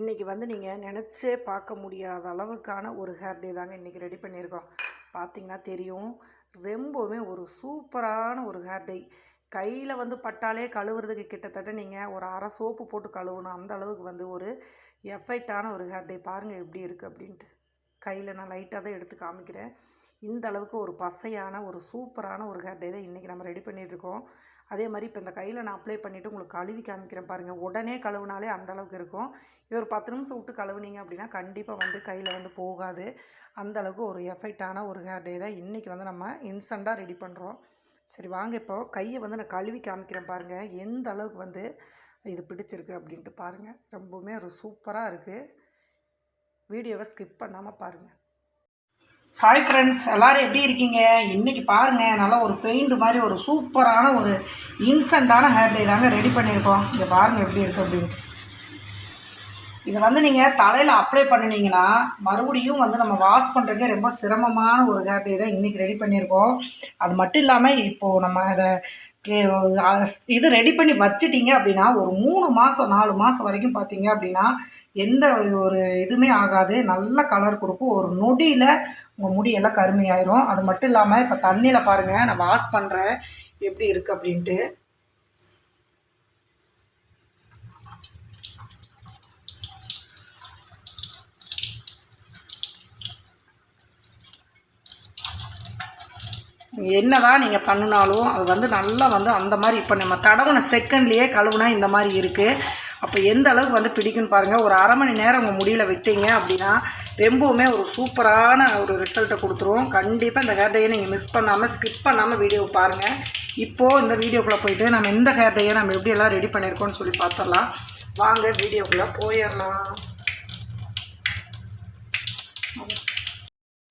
இன்றைக்கி வந்து நீங்கள் நினச்சே பார்க்க முடியாத அளவுக்கான ஒரு ஹேர் டே தாங்க இன்றைக்கி ரெடி பண்ணியிருக்கோம். பார்த்தீங்கன்னா தெரியும். ரொம்பவுமே ஒரு சூப்பரான ஒரு ஹேர் டே கையில் வந்து பட்டாலே கழுவுறதுக்கு கிட்டத்தட்ட நீங்கள் ஒரு அரை சோப்பு போட்டு கழுவணும். அந்த அளவுக்கு வந்து ஒரு எஃபெக்டான ஒரு ஹேர் டே பாருங்கள் எப்படி இருக்குது அப்படின்ட்டு. கையில் நான் லைட்டாக தான் எடுத்து காமிக்கிறேன். இந்த அளவுக்கு ஒரு பசையான ஒரு சூப்பரான ஒரு ஹேர் டே தான் இன்றைக்கி நம்ம ரெடி பண்ணிகிட்ருக்கோம் அதே மாதிரி இப்போ இந்த கையில் நான் அப்ளை பண்ணிவிட்டு உங்களுக்கு கழுவி காமிக்கிறேன் பாருங்கள் உடனே கழுவுனாலே அந்த அளவுக்கு இருக்கும். இது ஒரு பத்து நிமிஷம் விட்டு கழுவுனீங்க அப்படின்னா கண்டிப்பாக வந்து கையில் வந்து போகாது. அந்த அளவுக்கு ஒரு எஃபெக்டான ஒரு ஹேர் டே தான் இன்றைக்கி வந்து நம்ம இன்ஸ்டண்ட்டாக ரெடி பண்ணுறோம் சரி வாங்க இப்போ கையை வந்து நான் கழுவி காமிக்கிறேன் பாருங்கள் எந்த அளவுக்கு வந்து இது பிடிச்சிருக்கு அப்படின்ட்டு பாருங்கள் ரொம்பவுமே ஒரு சூப்பராக இருக்குது வீடியோவை ஸ்கிப் பண்ணாமல் பாருங்கள் ஹாய் ஃப்ரெண்ட்ஸ் எல்லோரும் எப்படி இருக்கீங்க? இன்றைக்கி பாருங்கள் நல்லா ஒரு பெயிண்ட் மாதிரி ஒரு சூப்பரான ஒரு இன்ஸ்டண்ட்டான ஹேர் டே தாங்க ரெடி பண்ணியிருக்கோம். இங்கே பாருங்கள் எப்படி இருக்குது அப்படின்னு. இதை வந்து நீங்கள் தலையில் அப்ளை பண்ணினீங்கன்னா மறுபடியும் வந்து நம்ம வாஷ் பண்ணுறதுக்கே ரொம்ப சிரமமான ஒரு ஹேர் டே தான் இன்றைக்கி ரெடி பண்ணியிருக்கோம். அது மட்டும் இல்லாமல் இப்போது நம்ம அதை இது ரெடி பண்ணி வச்சிட்டிங்க அப்படின்னா ஒரு மூணு மாதம் நாலு மாதம் வரைக்கும் பார்த்தீங்க அப்படின்னா எந்த ஒரு இதுவுமே ஆகாது. நல்ல கலர் கொடுக்கும். ஒரு நொடியில் உங்கள் முடியெல்லாம் கருமையாயிரும். அது மட்டும் இல்லாமல் இப்போ தண்ணியில் பாருங்கள் நான் வாஷ் பண்ணுறேன் எப்படி இருக்குது அப்படின்ட்டு. என்ன தான் நீங்கள் பண்ணினாலும் அது வந்து நல்லா வந்து அந்த மாதிரி இப்போ நம்ம தடவுன செகண்ட்லேயே கழுவுனா இந்த மாதிரி இருக்குது அப்போ எந்த அளவுக்கு வந்து பிடிக்குன்னு பாருங்கள் ஒரு அரை மணி நேரம் உங்கள் முடியில் விட்டீங்க அப்படின்னா ரொம்பவுமே ஒரு சூப்பரான ஒரு ரிசல்ட்டை கொடுத்துருவோம் கண்டிப்பாக இந்த ஹேர் டையை நீங்கள் மிஸ் பண்ணாமல் ஸ்கிப் பண்ணாமல் வீடியோ பாருங்கள் இப்போது இந்த வீடியோக்குள்ளே போயிட்டு நம்ம இந்த ஹேர் டையை நம்ம எப்படியெல்லாம் ரெடி பண்ணியிருக்கோம்னு சொல்லி பார்த்துடலாம் வாங்க வீடியோக்குள்ளே போயிடலாம்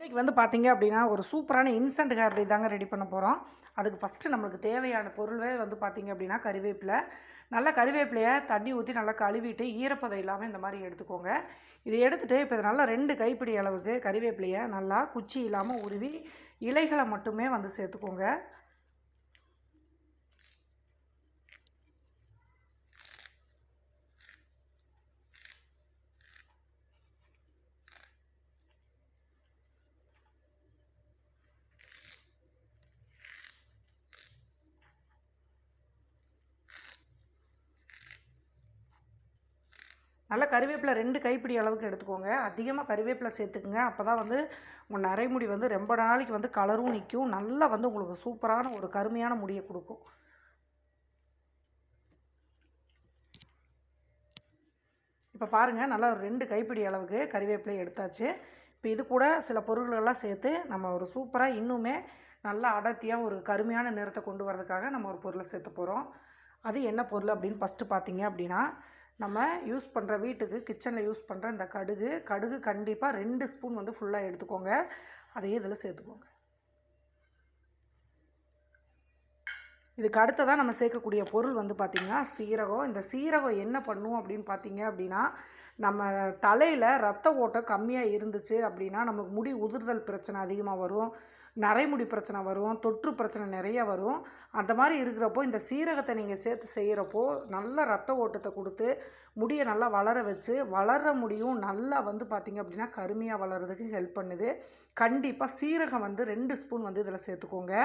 இன்றைக்கி வந்து பார்த்தீங்க அப்படின்னா ஒரு சூப்பரான இன்ஸ்டன்ட் ஹேர்டை தாங்க ரெடி பண்ண போகிறோம் அதுக்கு ஃபஸ்ட்டு நம்மளுக்கு தேவையான பொருளே வந்து பார்த்திங்க அப்படின்னா கறிவேப்பிலை. நல்லா கறிவேப்பிலையை தண்ணி ஊற்றி நல்லா கழுவிட்டு ஈரப்பதம் இல்லாமல் இந்த மாதிரி எடுத்துக்கோங்க. இதை எடுத்துகிட்டு இப்போ இது நல்லா ரெண்டு கைப்பிடி அளவுக்கு கறிவேப்பிலையை நல்லா குச்சி இல்லாமல் உருவி இலைகளை மட்டுமே வந்து சேர்த்துக்கோங்க. நல்லா கறிவேப்பிலை ரெண்டு கைப்பிடி அளவுக்கு எடுத்துக்கோங்க. அதிகமாக கறிவேப்பிலை சேர்த்துக்குங்க. அப்போ தான் வந்து உங்கள் நரைமுடி வந்து ரொம்ப நாளைக்கு வந்து கலரும் நிற்கும் நல்லா வந்து உங்களுக்கு சூப்பரான ஒரு கருமையான முடியை கொடுக்கும். இப்போ பாருங்கள் நல்லா ஒரு ரெண்டு கைப்பிடி அளவுக்கு கறிவேப்பிலை எடுத்தாச்சு. இப்போ இது கூட சில பொருள்களெல்லாம் சேர்த்து நம்ம ஒரு சூப்பராக இன்னுமே நல்லா அடர்த்தியாக ஒரு கருமையான நிறத்தை கொண்டு வரதுக்காக நம்ம ஒரு பொருளை சேர்த்து போகிறோம் அது என்ன பொருள் அப்படின்னு ஃபஸ்ட்டு பார்த்தீங்க அப்படின்னா நம்ம யூஸ் பண்ணுற வீட்டுக்கு கிச்சனில் யூஸ் பண்ணுற இந்த கடுகு கடுகு கண்டிப்பாக ரெண்டு ஸ்பூன் வந்து ஃபுல்லாக எடுத்துக்கோங்க. அதையே இதில் சேர்த்துக்கோங்க. இதுக்கு அடுத்ததாக நம்ம சேர்க்கக்கூடிய பொருள் வந்து பார்த்திங்கன்னா சீரகம். இந்த சீரகம் என்ன பண்ணும் அப்படின்னு பார்த்தீங்க அப்படின்னா நம்ம தலையில் ரத்த ஓட்டம் கம்மியாக இருந்துச்சு அப்படின்னா நமக்கு முடி உதிர்தல் பிரச்சனை அதிகமாக வரும். நரைமுடி பிரச்சனை வரும் தொற்று பிரச்சனை நிறைய வரும். அந்த மாதிரி இருக்கிறப்போ இந்த சீரகத்தை நீங்கள் சேர்த்து செய்கிறப்போ நல்ல ரத்த ஓட்டத்தை கொடுத்து முடியை நல்லா வளர வச்சு வளர முடியும் நல்லா வந்து பார்த்திங்க அப்படின்னா கருமையாக வளர்கிறதுக்கு ஹெல்ப் பண்ணுது. கண்டிப்பாக சீரகம் வந்து ரெண்டு ஸ்பூன் வந்து இதில் சேர்த்துக்கோங்க.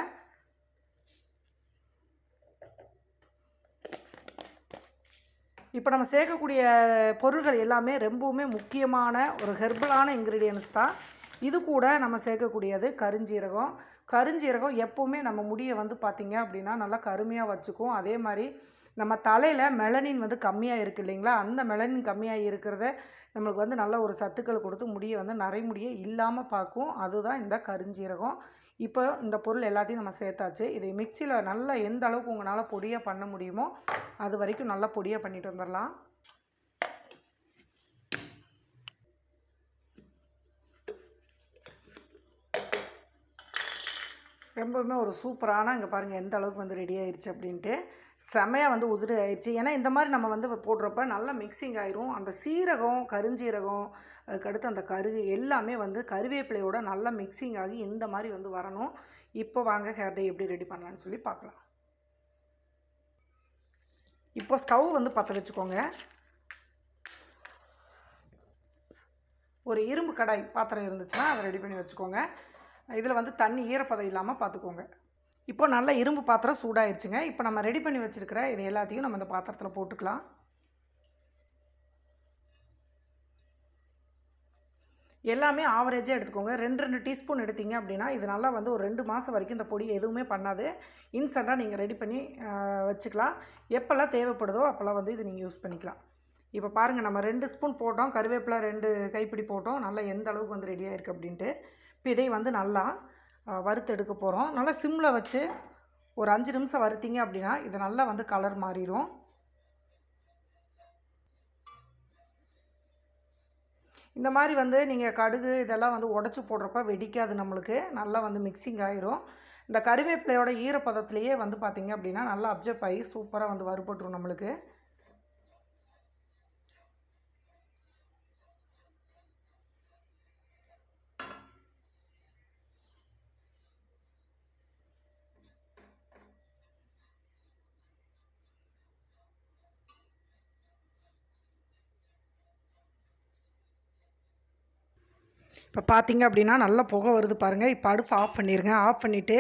இப்போ நம்ம சேர்க்கக்கூடிய பொருள்கள் எல்லாமே ரொம்பவுமே முக்கியமான ஒரு ஹெர்பலான இன்க்ரீடியன்ஸ் தான். இது கூட நம்ம சேர்க்கக்கூடியது கருஞ்சீரகம். கருஞ்சீரகம் எப்போவுமே நம்ம முடியை வந்து பார்த்திங்க அப்படின்னா நல்லா கருமையாக வச்சுக்கும். அதே மாதிரி நம்ம தலையில் மெலனின் வந்து கம்மியாக இருக்குது இல்லைங்களா? அந்த மெலனின் கம்மியாக இருக்கிறத நம்மளுக்கு வந்து நல்ல ஒரு சத்துக்கள் கொடுத்து முடியை வந்து நரைமுடியை இல்லாமல் பார்க்கும் அதுதான் இந்த கருஞ்சீரகம். இப்போ இந்த பொருள் எல்லாத்தையும் நம்ம சேர்த்தாச்சு. இதை மிக்சியில் நல்லா எந்த அளவுக்கு உங்களால் பொடியாக பண்ண முடியுமோ அது வரைக்கும் நல்லா பொடியாக பண்ணிட்டு வந்துடலாம் ரொம்பவுமே ஒரு சூப்பரான இங்கே பாருங்கள் எந்த அளவுக்கு வந்து ரெடி ஆயிடுச்சு அப்படின்ட்டு செமையாக வந்து உதிரி ஆயிடுச்சு ஏன்னா இந்த மாதிரி நம்ம வந்து போடுறப்ப நல்லா மிக்சிங் ஆயிரும். அந்த சீரகம் கருஞ்சீரகம் அதுக்கடுத்து அந்த கருகு எல்லாமே வந்து கருவேப்பிலையோட நல்லா மிக்சிங் ஆகி இந்த மாதிரி வந்து வரணும். இப்போ வாங்க ஹேர் டே எப்படி ரெடி பண்ணலான்னு சொல்லி பார்க்கலாம். இப்போ ஸ்டவ் வந்து பற்ற வச்சுக்கோங்க. ஒரு இரும்பு கடாய் பாத்திரம் இருந்துச்சுன்னா அதை ரெடி பண்ணி வச்சுக்கோங்க. இதில் வந்து தண்ணி ஈரப்பதம் இல்லாமல் பார்த்துக்கோங்க. இப்போ நல்ல இரும்பு பாத்திரம் சூடாயிருச்சுங்க. இப்போ நம்ம ரெடி பண்ணி வச்சுருக்கிற இது எல்லாத்தையும் நம்ம இந்த பாத்திரத்தில் போட்டுக்கலாம். எல்லாமே ஆவரேஜாக எடுத்துக்கோங்க. ரெண்டு ரெண்டு டீஸ்பூன் எடுத்தீங்க அப்படின்னா இது நல்லா வந்து ஒரு ரெண்டு மாதம் வரைக்கும் இந்த பொடி எதுவுமே பண்ணாது. இன்ஸ்டண்ட்டாக நீங்கள் ரெடி பண்ணி வச்சுக்கலாம். எப்போல்லாம் தேவைப்படுதோ அப்போல்லாம் வந்து இது நீங்கள் யூஸ் பண்ணிக்கலாம். இப்போ பாருங்கள் நம்ம ரெண்டு ஸ்பூன் போட்டோம். கருவேப்பிலை ரெண்டு கைப்பிடி போட்டோம். நல்லா எந்த அளவுக்கு வந்து ரெடியாக இருக்குது அப்படின்ட்டு. இப்போ இதை வந்து நல்லா ஆஹ், வறுத்து எடுக்க போகிறோம் நல்லா சிம்மில் வச்சு ஒரு அஞ்சு நிமிஷம் வறுத்திங்க அப்படின்னா இது நல்லா வந்து கலர் மாறிடும் இந்த மாதிரி வந்து நீங்கள் கடுகு இதெல்லாம் வந்து உடச்சி போடுறப்ப வெடிக்காது நம்மளுக்கு. நல்லா வந்து மிக்சிங் ஆயிரும். இந்த கருவேப்பிலையோட ஈரப்பதத்துலேயே வந்து பார்த்திங்க அப்படின்னா நல்லா அப்சர்வ் ஆகி சூப்பராக வந்து வறுபட்டுரும் நம்மளுக்கு. இப்போ பார்த்தீங்க அப்படின்னா நல்லா புகை வருது பாருங்கள் இப்போ அடுப்பு ஆஃப் பண்ணிடுங்க ஆஃப் பண்ணிவிட்டு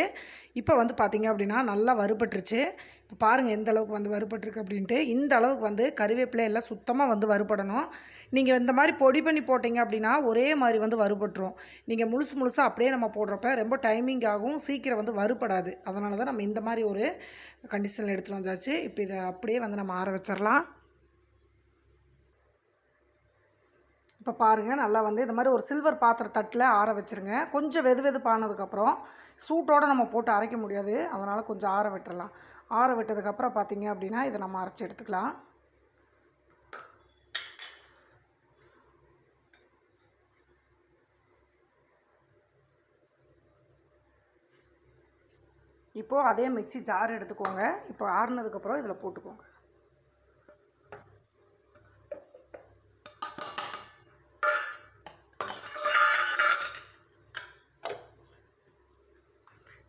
இப்போ வந்து பார்த்தீங்க அப்படின்னா நல்லா வறுபட்டுருச்சு. இப்போ பாருங்கள் எந்த அளவுக்கு வந்து வறுபட்டுருக்கு அப்படின்ட்டு. இந்த அளவுக்கு வந்து கருவேப்பிலை எல்லாம் சுத்தமாக வந்து வறுபடணும். நீங்கள் இந்த மாதிரி பொடி பண்ணி போட்டிங்க அப்படின்னா ஒரே மாதிரி வந்து வறுபட்டுரும். நீங்கள் முழுசு முழுசாக அப்படியே நம்ம போடுறப்ப ரொம்ப டைமிங் ஆகும். சீக்கிரம் வந்து வறுபடாது. அதனால தான் நம்ம இந்த மாதிரி ஒரு கண்டிஷனில் எடுத்துகிட்டு வந்தாச்சு. இப்போ இதை அப்படியே வந்து நம்ம ஆற வச்சிடலாம். இப்போ பாருங்கள் நல்லா வந்து இந்த மாதிரி ஒரு சில்வர் பாத்திர தட்டில் ஆற வச்சுருங்க. கொஞ்சம் வெது வெதுப்பானதுக்கப்புறம் சூட்டோடு நம்ம போட்டு அரைக்க முடியாது. அதனால் கொஞ்சம் ஆற விட்டுறலாம். ஆற விட்டதுக்கப்புறம் பார்த்தீங்க அப்படின்னா இதை நம்ம அரைச்சி எடுத்துக்கலாம். இப்போது அதே மிக்ஸி ஜார் எடுத்துக்கோங்க. இப்போ ஆறுனதுக்கப்புறம் இதில் போட்டுக்கோங்க.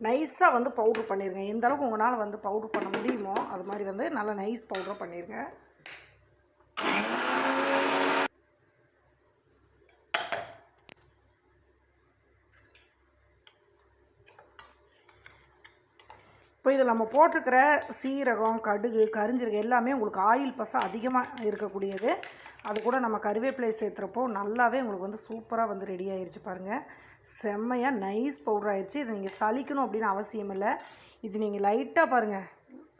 நைஸாக வந்து பவுட்ரு பண்ணிடுங்க எந்த அளவுக்கு உங்களால் வந்து பவுட்ரு பண்ண முடியுமோ அது மாதிரி வந்து நல்லா நைஸ் பவுட்ரு பண்ணிடுங்க இப்போ இதில் நம்ம போட்டிருக்கிற சீரகம் கடுகு கரிஞ்சிருக்க எல்லாமே உங்களுக்கு ஆயில் பசம் அதிகமாக இருக்கக்கூடியது. அது கூட நம்ம கருவேப்பிலை சேர்த்துறப்போ நல்லாவே உங்களுக்கு வந்து சூப்பராக வந்து ரெடி ஆயிருச்சு பாருங்கள் செம்மையாக நைஸ் பவுடர் ஆயிடுச்சு இதை நீங்கள் சலிக்கணும் அப்படின்னு அவசியம் இல்லை. இது நீங்கள் லைட்டாக பாருங்கள்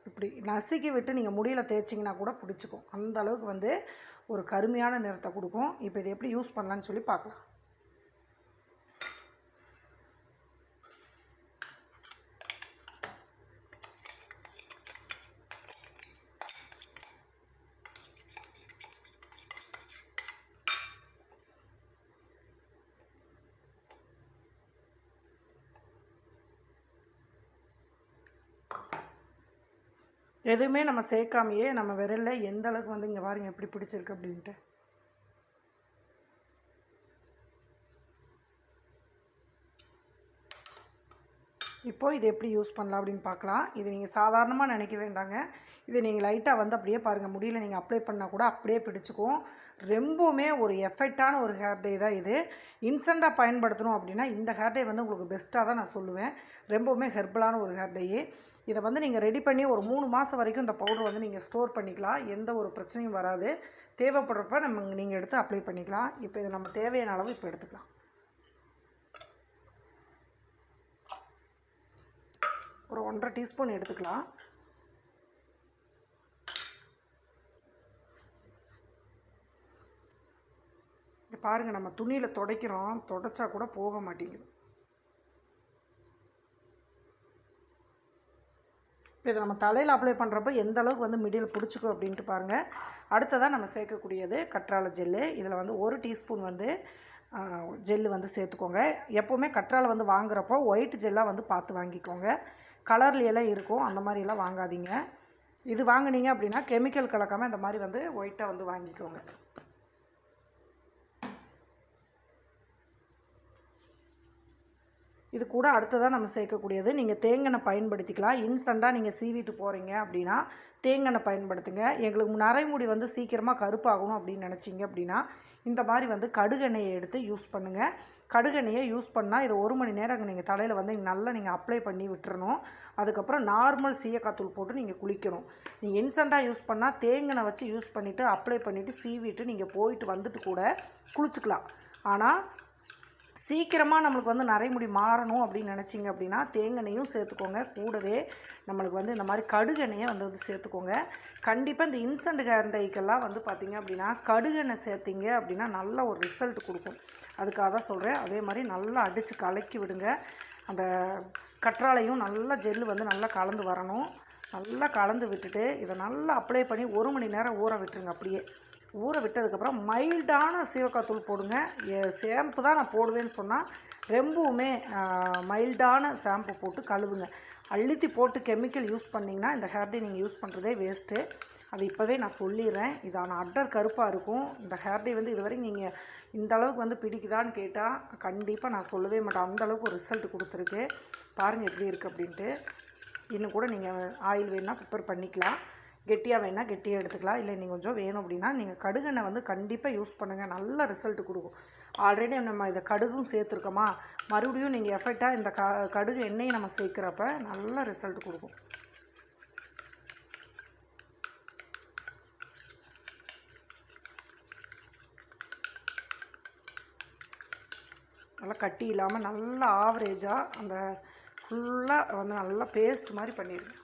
இப்படி நசுக்கி விட்டு நீங்கள் முடியில் தேய்ச்சிங்கன்னா கூட பிடிச்சிக்கும். அந்த அளவுக்கு வந்து ஒரு கருமையான நிறத்தை கொடுக்கும். இப்போ இதை எப்படி யூஸ் பண்ணலான்னு சொல்லி பார்க்கலாம். எதுவுமே நம்ம சேர்க்காமையே நம்ம விரலில் எந்த அளவுக்கு வந்து இங்கே பாருங்க எப்படி பிடிச்சிருக்கு அப்படின்ட்டு. இப்போது இது எப்படி யூஸ் பண்ணலாம் அப்படின்னு பார்க்கலாம். இது நீங்கள் சாதாரணமாக நினைக்க வேண்டாங்க. இது நீங்கள் லைட்டாக வந்து அப்படியே பாருங்கள் முடியல நீங்கள் அப்ளை பண்ணால் கூட அப்படியே பிடிச்சிக்கும். ரொம்பவுமே ஒரு எஃபெக்டான ஒரு ஹேர் டே தான் இது. இன்ஸ்டண்ட்டாக பயன்படுத்தணும் அப்படின்னா இந்த ஹேர் டே வந்து உங்களுக்கு பெஸ்ட்டாக தான் நான் சொல்லுவேன். ரொம்பவுமே ஹெர்பலான ஒரு ஹேர் டேயே இதை வந்து நீங்கள் ரெடி பண்ணி ஒரு மூணு மாதம் வரைக்கும் இந்த பவுடர் வந்து நீங்கள் ஸ்டோர் பண்ணிக்கலாம். எந்த ஒரு பிரச்சனையும் வராது. தேவைப்படுறப்ப நம்ம நீங்கள் எடுத்து அப்ளை பண்ணிக்கலாம். இப்போ இது நம்ம தேவையான அளவு இப்போ எடுத்துக்கலாம். ஒரு ஒன்றரை டீஸ்பூன் எடுத்துக்கலாம். பாருங்கள் நம்ம துணியில் துடைக்கிறோம். துடைச்சா கூட போக மாட்டேங்குது. இப்போ இதை நம்ம தலையில் அப்ளை பண்ணுறப்ப எந்த அளவுக்கு வந்து மிடியில் பிடிச்சிக்கும் அப்படின்ட்டு பாருங்கள் அடுத்ததாக நம்ம சேர்க்கக்கூடியது கற்றாழை ஜெல்லு. இதில் வந்து ஒரு டீஸ்பூன் வந்து ஜெல்லு வந்து சேர்த்துக்கோங்க. எப்போவுமே கற்றாழை வந்து வாங்குறப்போ ஒயிட் ஜெல்லாக வந்து பார்த்து வாங்கிக்கோங்க. கலர்லையெல்லாம் எல்லாம் இருக்கும். அந்த மாதிரியெல்லாம் வாங்காதீங்க. இது வாங்குனீங்க அப்படின்னா கெமிக்கல் கலக்காமல் இந்த மாதிரி வந்து ஒயிட்டாக வந்து வாங்கிக்கோங்க. இது கூட அடுத்ததாக நம்ம சேர்க்கக்கூடியது. நீங்கள் தேங்கனை பயன்படுத்திக்கலாம். இன்ஸ்டண்ட்டாக நீங்கள் சீவிட்டு போகிறீங்க அப்படின்னா தேங்காய் பயன்படுத்துங்க. எங்களுக்கு நரைமுடி வந்து சீக்கிரமாக கருப்பாகணும் அப்படின்னு நினச்சிங்க அப்படின்னா இந்த மாதிரி வந்து கடுகெண்ணெயை எடுத்து யூஸ் பண்ணுங்கள் கடுகெண்ணெயை யூஸ் பண்ணால் இதை ஒரு மணி நேரம் நீங்கள் தலையில் வந்து நல்லா நீங்கள் அப்ளை பண்ணி விட்டுறணும். அதுக்கப்புறம் நார்மல் சீயக்காத்தூள் போட்டு நீங்கள் குளிக்கணும். நீங்கள் இன்ஸ்டண்ட்டாக யூஸ் பண்ணால் தேங்கனை வச்சு யூஸ் பண்ணிவிட்டு அப்ளை பண்ணிவிட்டு சீவிட்டு நீங்கள் போயிட்டு வந்துட்டு கூட குளிச்சுக்கலாம். ஆனால் சீக்கிரமாக நம்மளுக்கு வந்து நரைமுடி மாறணும் அப்படின்னு நினச்சிங்க அப்படின்னா தேங்கெண்ணையும் சேர்த்துக்கோங்க. கூடவே நம்மளுக்கு வந்து இந்த மாதிரி கடுகெண்ணையை வந்து வந்து சேர்த்துக்கோங்க. கண்டிப்பாக இந்த இன்ஸ்டன்ட் கேரண்டைக்கெல்லாம் வந்து பார்த்திங்க அப்படின்னா கடுகெண்ணெய் சேர்த்திங்க அப்படின்னா நல்ல ஒரு ரிசல்ட் கொடுக்கும். அதுக்காக தான் சொல்கிறேன் அதே மாதிரி நல்லா அடித்து கலக்கி விடுங்க. அந்த கற்றாழையும் நல்லா ஜெல்லு வந்து நல்லா கலந்து வரணும். நல்லா கலந்து விட்டுட்டு இதை நல்லா அப்ளை பண்ணி ஒரு மணி நேரம் ஊற விட்டுருங்க அப்படியே. ஊற விட்டதுக்கப்புறம் மைல்டான சீவக்காத்தூள் போடுங்க. ஷாம்பு தான் நான் போடுவேன்னு சொன்னால் ரொம்பவுமே மைல்டான ஷாம்பு போட்டு கழுவுங்க. அழுத்தி போட்டு கெமிக்கல் யூஸ் பண்ணிங்கன்னா இந்த ஹேர் டே நீங்கள் யூஸ் பண்ணுறதே வேஸ்ட்டு அது இப்போவே நான் சொல்லிடுறேன். இதான அட்டர் கருப்பாக இருக்கும். இந்த ஹேர் டே வந்து இதுவரைக்கும் நீங்கள் இந்த அளவுக்கு வந்து பிடிக்குதான்னு கேட்டால் கண்டிப்பாக நான் சொல்லவே மாட்டேன். அந்தளவுக்கு ஒரு ரிசல்ட் கொடுத்துருக்கு. பாருங்கள் எப்படி இருக்குது அப்படின்ட்டு. இன்னும் கூட நீங்கள் ஆயில் வேணுன்னா ப்ரிப்பேர் பண்ணிக்கலாம். கெட்டியாக வேணால் கெட்டியாக எடுத்துக்கலாம். இல்லை நீங்கள் கொஞ்சம் வேணும் அப்படின்னா நீங்கள் கடுகெண்ணெய் வந்து கண்டிப்பாக யூஸ் பண்ணுங்கள் நல்ல ரிசல்ட் கொடுக்கும். ஆல்ரெடி நம்ம இதை கடுகும் சேர்த்துருக்கோமா? மறுபடியும் நீங்கள் எஃபெக்டாக இந்த க கடுகு எண்ணெயை நம்ம சேர்க்குறப்ப நல்ல ரிசல்ட் கொடுக்கும். நல்லா கட்டி இல்லாமல் நல்லா ஆவரேஜாக அந்த ஃபுல்லாக வந்து நல்லா பேஸ்ட் மாதிரி பண்ணிடுங்க.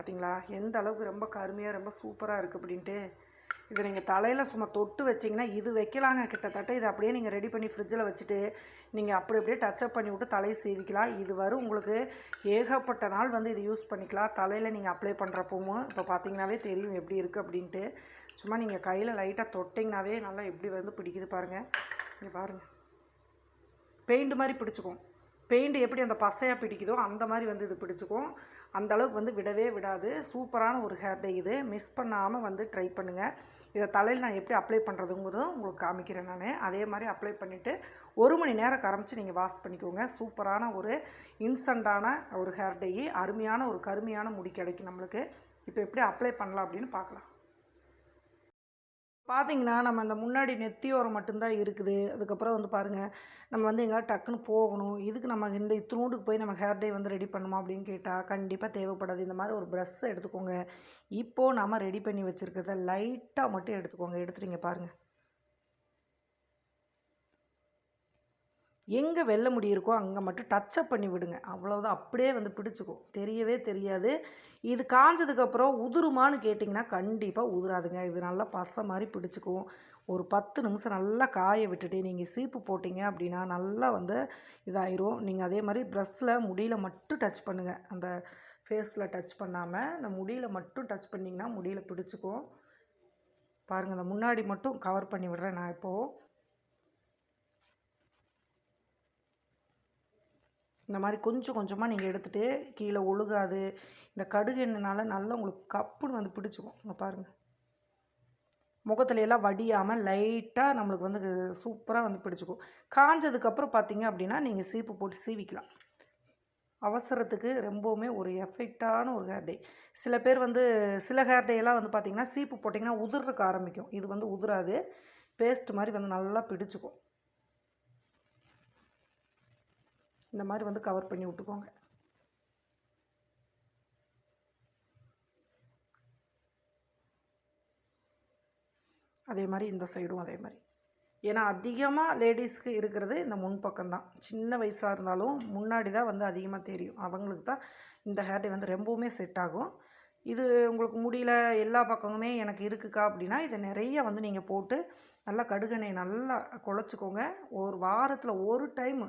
பார்த்தீங்களா? எந்த அளவுக்கு ரொம்ப கருமையாக ரொம்ப சூப்பராக இருக்குது அப்படின்ட்டு. இதை நீங்கள் தலையில் சும்மா தொட்டு வச்சிங்கன்னா இது வைக்கலாங்க கிட்டத்தட்ட. இதை அப்படியே நீங்கள் ரெடி பண்ணி ஃப்ரிட்ஜில் வச்சுட்டு நீங்கள் அப்படி அப்படியே டச்சப் பண்ணி விட்டு தலையை சீவிக்கலாம் இது வரும் உங்களுக்கு ஏகப்பட்ட நாள் வந்து இது யூஸ் பண்ணிக்கலாம். தலையில் நீங்கள் அப்ளை பண்ணுறப்பவும் இப்போ பார்த்தீங்கன்னாவே தெரியும் எப்படி இருக்குது அப்படின்ட்டு. சும்மா நீங்கள் கையில் லைட்டாக தொட்டிங்கனாவே நல்லா எப்படி வந்து பிடிக்குது பாருங்கள் இங்கே பாருங்கள் பெயிண்ட் மாதிரி பிடிச்சிக்கும். பெயிண்ட் எப்படி அந்த பசையாக பிடிக்குதோ அந்த மாதிரி வந்து இது பிடிச்சிக்கும். அந்தளவுக்கு வந்து விடவே விடாது. சூப்பரான ஒரு ஹேர் டே இது. மிஸ் பண்ணாமல் வந்து ட்ரை பண்ணுங்கள் இதை தலையில் நான் எப்படி அப்ளை பண்ணுறதுங்கிறதும் உங்களுக்கு காமிக்கிறேன் நான். அதே மாதிரி அப்ளை பண்ணிவிட்டு ஒரு மணி நேரம் கரமிச்சு நீங்கள் வாஷ் பண்ணிக்கோங்க. சூப்பரான ஒரு இன்ஸ்டண்ட்டான ஒரு ஹேர் டே அருமையான ஒரு கருமையான முடி கிடைக்கும் நம்மளுக்கு. இப்போ எப்படி அப்ளை பண்ணலாம் அப்படின்னு பார்க்கலாம். பார்த்தீங்கன்னா நம்ம அந்த முன்னாடி நெத்தியோரம் மட்டும்தான் இருக்குது. அதுக்கப்புறம் வந்து பாருங்கள் நம்ம வந்து எங்கேயாவது டக்குன்னு போகணும். இதுக்கு நம்ம இந்த இத்தினூண்டுக்கு போய் நம்ம ஹேர் டே வந்து ரெடி பண்ணுமா அப்படின்னு கேட்டால் கண்டிப்பாக தேவைப்படாது. இந்த மாதிரி ஒரு ப்ரெஷ்ஷை எடுத்துக்கோங்க. இப்போது நம்ம ரெடி பண்ணி வச்சுருக்கிறத லைட்டாக மட்டும் எடுத்துக்கோங்க. எடுத்துட்டீங்க பாருங்கள் எங்கே வெள்ள முடி இருக்கோ அங்கே மட்டும் டச்சப் பண்ணி விடுங்க. அவ்வளோதான் அப்படியே வந்து பிடிச்சிக்கும். தெரியவே தெரியாது. இது காஞ்சதுக்கப்புறம் உதிருமான்னு கேட்டிங்கன்னா கண்டிப்பாக உதிராதுங்க. இது நல்லா பசை மாதிரி பிடிச்சிக்கும். ஒரு பத்து நிமிஷம் நல்லா காய விட்டுட்டு நீங்கள் சீப்பு போட்டிங்க அப்படின்னா நல்லா வந்து இதாயிரும். நீங்கள் அதே மாதிரி ப்ரெஷ்ஷில் முடியில் மட்டும் டச் பண்ணுங்கள் அந்த ஃபேஸில் டச் பண்ணாமல் அந்த முடியில் மட்டும் டச் பண்ணிங்கன்னா முடியில் பிடிச்சிக்கும். பாருங்கள் அந்த முன்னாடி மட்டும் கவர் பண்ணி விடுறேன் நான் இப்போது இந்த மாதிரி கொஞ்சம் கொஞ்சமாக நீங்கள் எடுத்துகிட்டு கீழே ஒழுகாது. இந்த கடுகு எண்ணெய்னால நல்லா உங்களுக்கு கப்புன்னு வந்து பிடிச்சிக்கும். இங்கே பாருங்கள் முகத்துல எல்லாம் வடியாமல் லைட்டாக நம்மளுக்கு வந்து சூப்பராக வந்து பிடிச்சிக்கும். காஞ்சதுக்கப்புறம் பார்த்தீங்க அப்படின்னா நீங்கள் சீப்பு போட்டு சீவிக்கலாம். அவசரத்துக்கு ரொம்பவுமே ஒரு எஃபெக்டான ஒரு ஹேர் டே சில பேர் வந்து சில ஹேர் டேலாம் வந்து பார்த்திங்கன்னா சீப்பு போட்டிங்கன்னா உதிர்றதுக்கு ஆரம்பிக்கும். இது வந்து உதிராது. பேஸ்ட் மாதிரி வந்து நல்லா பிடிச்சிக்கும். இந்த மாதிரி வந்து கவர் பண்ணி விட்டுக்கோங்க. அதே மாதிரி இந்த சைடும் அதே மாதிரி. ஏன்னா அதிகமாக லேடிஸ்க்கு இருக்கிறது இந்த முன்பக்கம் தான் சின்ன வயசாக இருந்தாலும் முன்னாடி தான் வந்து அதிகமாக தெரியும். அவங்களுக்கு தான் இந்த ஹேர்டே வந்து ரொம்பவுமே செட் ஆகும். இது உங்களுக்கு முடியல எல்லா பக்கமுமே எனக்கு இருக்குக்கா அப்படின்னா இதை நிறைய வந்து நீங்கள் போட்டு நல்லா கடுகெண்ணெய் நல்லா குழச்சிக்கோங்க. ஒரு வாரத்தில் ஒரு டைமு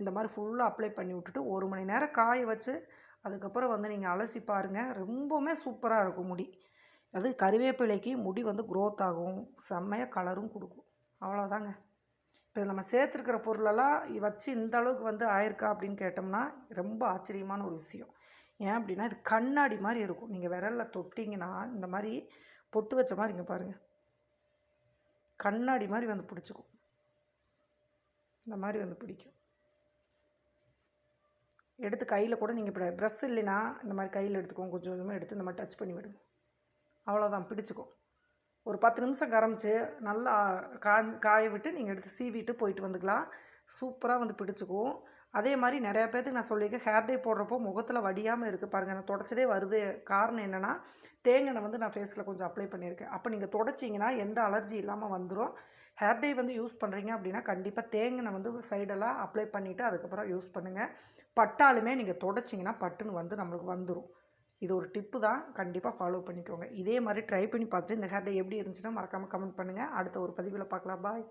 இந்த மாதிரி ஃபுல்லாக அப்ளை பண்ணி விட்டுட்டு ஒரு மணி நேரம் காய வச்சு அதுக்கப்புறம் வந்து நீங்கள் அலசி பாருங்கள் ரொம்பவுமே சூப்பராக இருக்கும் முடி. அது கறிவேப்பிலைக்கு முடி வந்து க்ரோத் ஆகும். செம்மையாக கலரும் கொடுக்கும். அவ்வளோதாங்க இப்போ நம்ம சேர்த்துருக்கிற பொருளெல்லாம் வச்சு இந்த அளவுக்கு வந்து ஆயிருக்கா அப்படின்னு கேட்டோம்னா ரொம்ப ஆச்சரியமான ஒரு விஷயம். ஏன் அப்படின்னா இது கண்ணாடி மாதிரி இருக்கும். நீங்கள் விரலில் தொட்டிங்கன்னா இந்த மாதிரி பொட்டு வச்ச மாதிரி இங்கே பாருங்கள் கண்ணாடி மாதிரி வந்து பிடிச்சிக்கும். இந்த மாதிரி வந்து பிடிக்கும். எடுத்து கையில் கூட நீங்கள் இப்படி ப்ரெஷ் இல்லைன்னா இந்த மாதிரி கையில் எடுத்துக்கோங்க. கொஞ்சம் கொஞ்சமாக எடுத்து இந்த மாதிரி டச் பண்ணி விடுங்க. அவ்வளோதான் பிடிச்சிக்கும் ஒரு பத்து நிமிஷம் கரமிச்சு நல்லா காஞ்சி காய விட்டு நீங்கள் எடுத்து சீவிட்டு போயிட்டு வந்துக்கலாம். சூப்பராக வந்து பிடிச்சிக்கும் அதே மாதிரி நிறையா பேர்த்துக்கு நான் சொல்லியிருக்கேன் ஹேர் டே போடுறப்போ முகத்தில் வடியாமல் இருக்குது பாருங்கள் நான் தொடச்சதே வருது. காரணம் என்னென்னா தேங்காய் வந்து நான் ஃபேஸில் கொஞ்சம் அப்ளை பண்ணியிருக்கேன். அப்போ நீங்கள் தொடச்சிங்கன்னா எந்த அலர்ஜி இல்லாமல் வந்துடும் ஹேர் டே வந்து யூஸ் பண்ணுறீங்க அப்படின்னா கண்டிப்பாக தேங்காய் வந்து சைடெல்லாம் அப்ளை பண்ணிவிட்டு அதுக்கப்புறம் யூஸ் பண்ணுங்கள் பட்டாலுமே நீங்கள் தொடச்சிங்கன்னா பட்டுன்னு வந்து நம்மளுக்கு வந்துடும் இது ஒரு டிப்பு தான். கண்டிப்பாக ஃபாலோ பண்ணிக்கோங்க. இதே மாதிரி ட்ரை பண்ணி பார்த்துட்டு இந்த ஹேர் டே எப்படி இருந்துச்சுன்னா மறக்காமல் கமெண்ட் பண்ணுங்கள் அடுத்த ஒரு பதிவில் பார்க்கலாம். பாய்